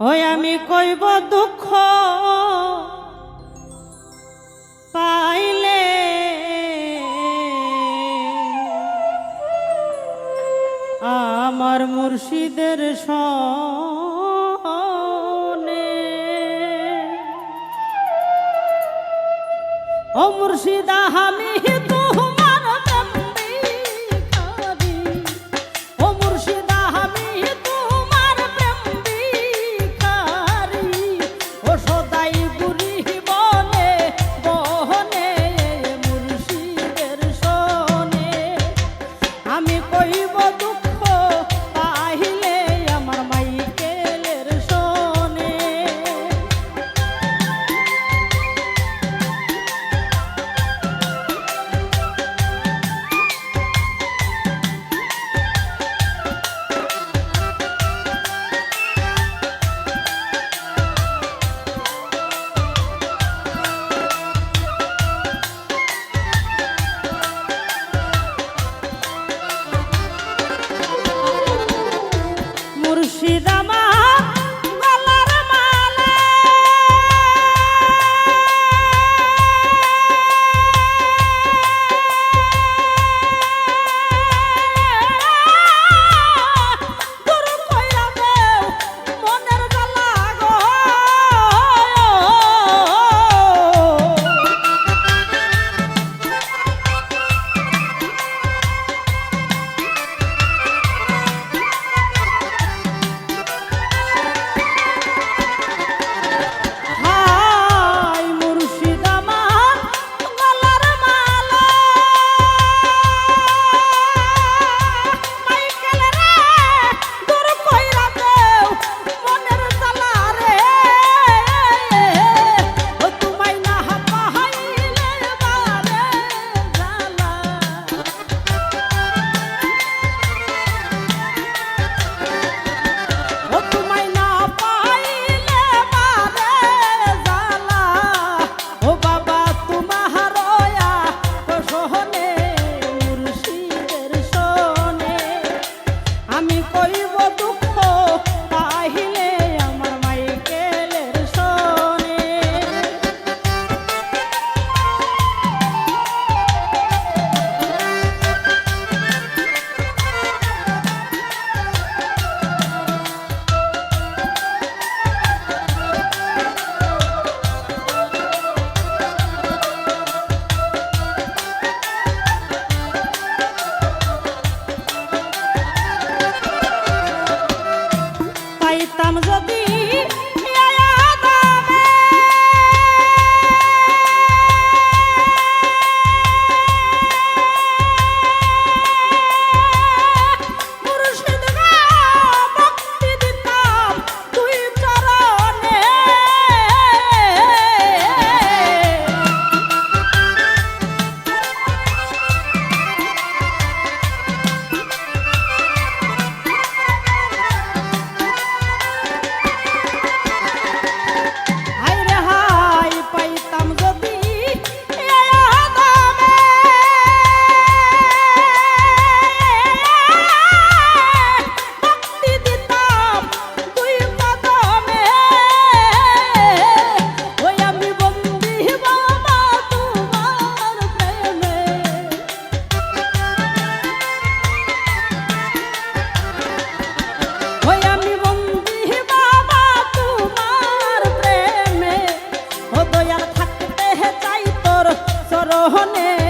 ওই আমি কইব দুঃখ পাইলে। আমার মুর্শিদের স ও মুর্শিদা Hamid foi I'm a zombie. মোহনে